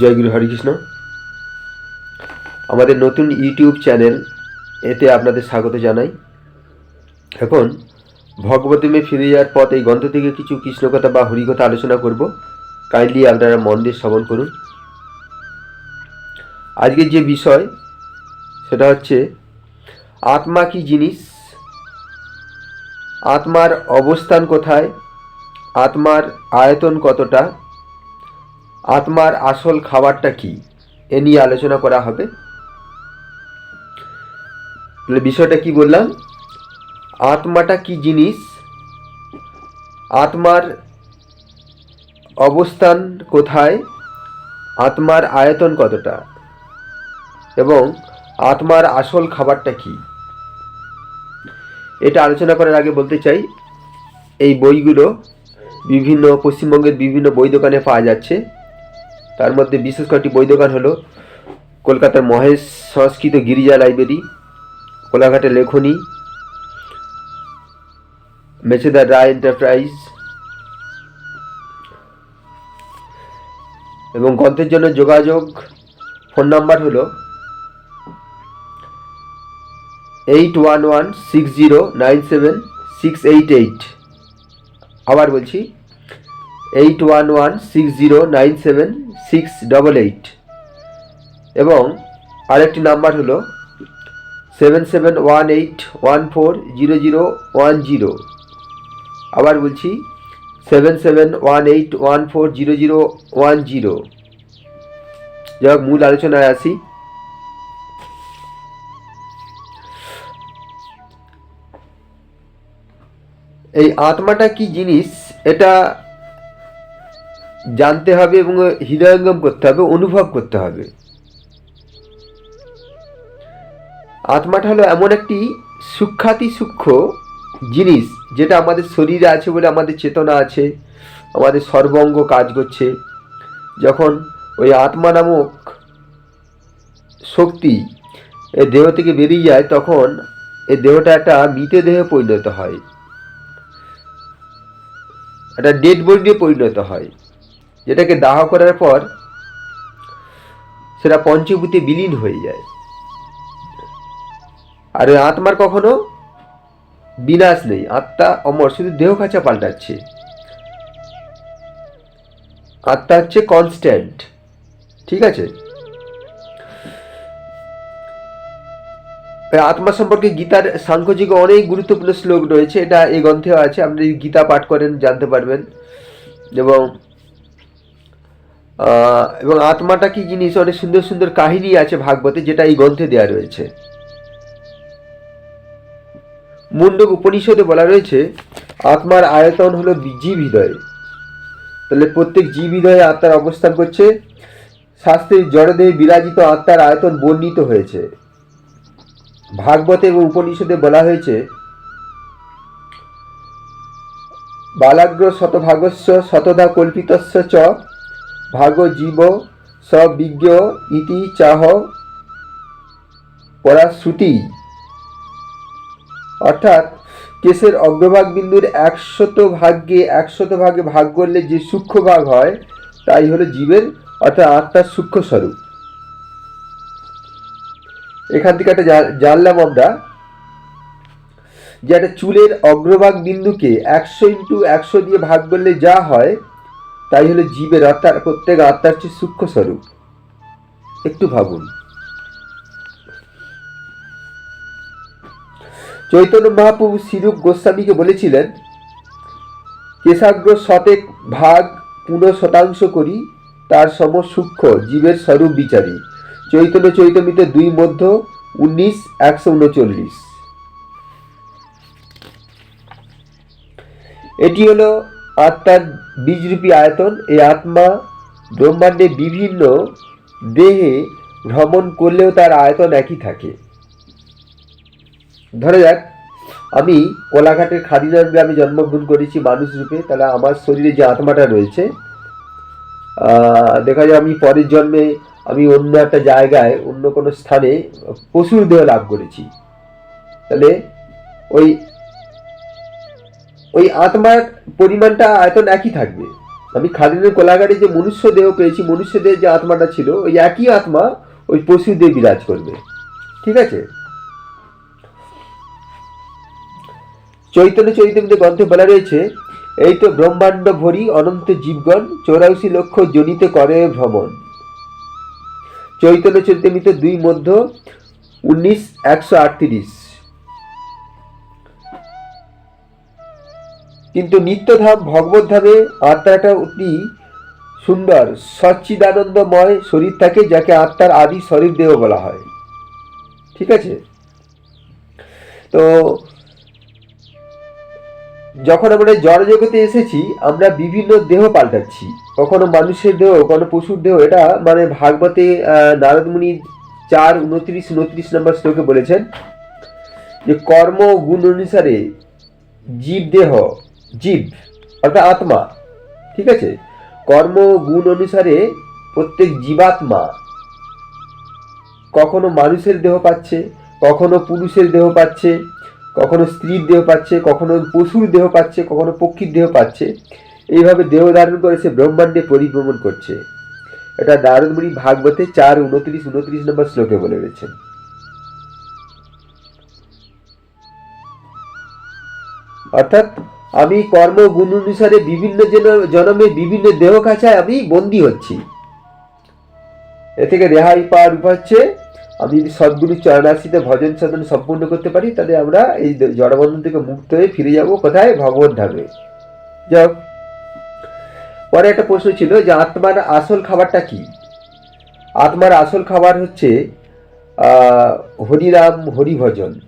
জয় গুরু হরিকৃষ্ণ আমাদের নতুন YouTube channel এতে আপনাদের স্বাগত জানাই। এখন ভগবতীমে ফিরে যাওয়ার পথ এই গ্রন্থ থেকে কিছু কৃষ্ণকথা বা হরিকথা আলোচনা করব। কাইন্ডলি আপনারা মন দিয়ে শ্রবণ করুন। আজকের যে বিষয়, সেটা হচ্ছে আত্মা কি জিনিস? আত্মার অবস্থান কোথায়? আত্মার আয়তন কতটা? আত্মার আসল খাবারটা কি? এ নিয়ে আলোচনা করা হবে। বিষয়টা কি বললাম? আত্মাটা কি জিনিস? আত্মার অবস্থান কোথায়? আত্মার আয়তন কতটা? এবং আত্মার আসল খাবারটা কি? এটা আলোচনা করার আগে বলতে চাই, এই বইগুলো বিভিন্ন পশ্চিমবঙ্গের বিভিন্ন বই দোকানে পাওয়া যাচ্ছে। তার মধ্যে বিশেষ কয়েকটি বই দোকান হলো কলকাতার মহেশ সংস্কৃত গিরিজা লাইব্রেরি, কোলাঘাটের লেখনী মেচেদার রায় এন্টারপ্রাইজ এবং গ্রন্থের জন্য যোগাযোগ, ফোন নাম্বার হলো eight one one six zero nine seven six eight eight আবার বলছি eight one one six zero nine seven six double eight এবং আরেকটি নাম্বার হলো seven seven one eight one four zero zero one zero আবার বলছি seven seven one eight one four zero zero one zero যাই মূল আলোচনায় আসি। এই আত্মাটা কি জিনিস? এটা জানতে হবে এবং হৃদয়ঙ্গম করতে হবে, অনুভব করতে হবে। আত্মাটা হলো এমন একটি সূক্ষাতি সূক্ষ্ম জিনিস যেটা আমাদের শরীরে আছে বলে আমাদের চেতনা আছে, আমাদের সর্বঙ্গ কাজ করছে। যখন ওই আত্মা নামক শক্তি এ দেহ থেকে বেরিয়ে যায়, তখন এই দেহটা একটা মৃত দেহে পরিণত হয়। একটা ডেড বডিতে পরিণত হয়। যেটাকে দাহ করার পর সেটা পঞ্চভূতে বিলীন হয়ে যায়। আর ওই আত্মার কখনো বিনাশ নেই। আত্মা অমর, শুধু দেহ খাঁচা পাল্টাচ্ছে। আত্মা হচ্ছে কনস্ট্যান্ট ঠিক আছে? আত্মা সম্পর্কে গীতার সাংখ্যযুগে অনেক গুরুত্বপূর্ণ শ্লোক রয়েছে। এটা এই গ্রন্থেও আছে। আপনি গীতা পাঠ করেন, জানতে পারবেন। এবং এবং আত্মাটা কি জিনিস? অনেক সুন্দর সুন্দর কাহিনী আছে ভাগবতে, যেটা এই গ্রন্থে দেওয়া রয়েছে। মুন্ডক উপনিষদে বলা রয়েছে, আত্মার আয়তন হলো জীব হৃদয়। তাহলে প্রত্যেক জীব হৃদয়ে আত্মার অবস্থান করছে। শাস্ত্রের জড়দেহে বিরাজিত আত্মার আয়তন বর্ণিত হয়েছে। ভাগবতে এবং উপনিষদে বলা হয়েছে বালাগ্র শতভাগস্য শতধা কল্পিতস্য চ ভাগ জীব সবিজ্ঞ ইতি চাহ পরাশ্রুতি। অর্থাৎ কেশের অগ্রভাগ বিন্দুর একশত ভাগ্যে একশত ভাগে ভাগ করলে যে সূক্ষ্ম ভাগ হয়, তাই হলো জীবের, অর্থাৎ আত্মার সূক্ষ্ম স্বরূপ। এখান থেকে একটা জানলাম আমরা যে একটা চুলের অগ্রভাগ বিন্দুকে একশো ইন্টু একশো দিয়ে ভাগ করলে যা হয় তাই হলো জীবের আত্মার, প্রত্যেক আত্মার চেয়ে সূক্ষ্ম স্বরূপ। একটু ভাবুন। চৈতন্য মহাপ্রভু শ্রীরূপ গোস্বামীকে বলেছিলেন, কেশাগ্র শতেক ভাগ পুনঃ শতাংশ করি, তার সম সূক্ষ্ম জীবের স্বরূপ বিচারী। চৈতন্য চৈতমিতে দুই মধ্য, উনিশ, একশো উনচল্লিশ। এটি হলো আত্মার বীজরূপী আয়তন, এই আত্মা ব্রহ্মাণ্ডে বিভিন্ন দেহে ভ্রমণ করলেও তার আয়তন একই থাকে। ধরা যাক, আমি কোলাঘাটের খাদিনার গ্রামে জন্মগ্রহণ করেছি মানুষ রূপে, তাহলে আমার শরীরে যে আত্মাটা রয়েছে দেখা যায় আমি পরের জন্মে আমি অন্য একটা জায়গায়, অন্য কোনো স্থানে পশুর দেহ লাভ করেছি। তাহলে ওই ওই আত্মার পরিমাণটা আয়তন একই থাকবে। আমি খাদিনের কোলাঘাটে যে মনুষ্য দেহ পেয়েছি, মনুষ্য দেহের যে আত্মাটা ছিল, ওই একই আত্মা ওই পশু দিয়ে বিরাজ করবে। ঠিক আছে? চৈতন্য চৈতন্য গ্রন্থে বলা রয়েছে, এই তো ব্রহ্মাণ্ড ভরি অনন্ত জীবগণ চৌরাশি লক্ষ জনিতে করে ভ্রমণ। চৈতন্য চৈতন্যিত দুই মধ্য উনিশ, একশো আটত্রিশ। কিন্তু নিত্যধাম ভগবত ধামে আত্মাটা অতি সুন্দর সচ্চিদানন্দময় শরীর থাকে যাকে আত্মার আদি শরীর দেহ বলা হয়। ঠিক আছে? তো যখন আমরা জড় জগতে এসেছি আমরা বিভিন্ন দেহ পাল্টাচ্ছি। কখনো মানুষের দেহ কখনো পশুর দেহ এটা মানে ভাগবতে আহ, নারদ মুনি চার উনত্রিশ উনত্রিশ নম্বর শ্লোকে বলেছেন যে কর্ম গুণ অনুসারে জীব দেহ জীব, অর্থাৎ আত্মা, ঠিক আছে? কর্ম, গুণ অনুসারে প্রত্যেক জীবাত্মা কখনো মানুষের দেহ পাচ্ছে, কখনো পুরুষের দেহ পাচ্ছে, কখনো স্ত্রীর দেহ পাচ্ছে, কখনো পশুর দেহ পাচ্ছে, কখনো পক্ষীর দেহ পাচ্ছে। এইভাবে দেহ ধারণ করে সে ব্রহ্মাণ্ডে পরিভ্রমণ করছে। এটা নারদমুনি ভাগবতে চার উনত্রিশ উনত্রিশ নম্বর শ্লোকে বলে রয়েছেন অর্থাৎ আমি কর্ম গুণ অনুসারে বিভিন্ন জন- জনমে বিভিন্ন দেহ কাছায় আমি বন্দী হচ্ছি। এ থেকে রেহাই পাওয়ার উপায় হচ্ছে, আমি যদি সদ্গুরু চরণাশ্রিতে ভজন সাধন সম্পূর্ণ করতে পারি, তাহলে আমরা এই জড়বন্ধন থেকে মুক্ত হয়ে ফিরে যাব কোথায়? ভগবত ধামে। যাক পরে একটা প্রশ্ন ছিল যে আত্মার আসল খাবারটা কি? আত্মার আসল খাবার হচ্ছে হরিরাম হরিভজন।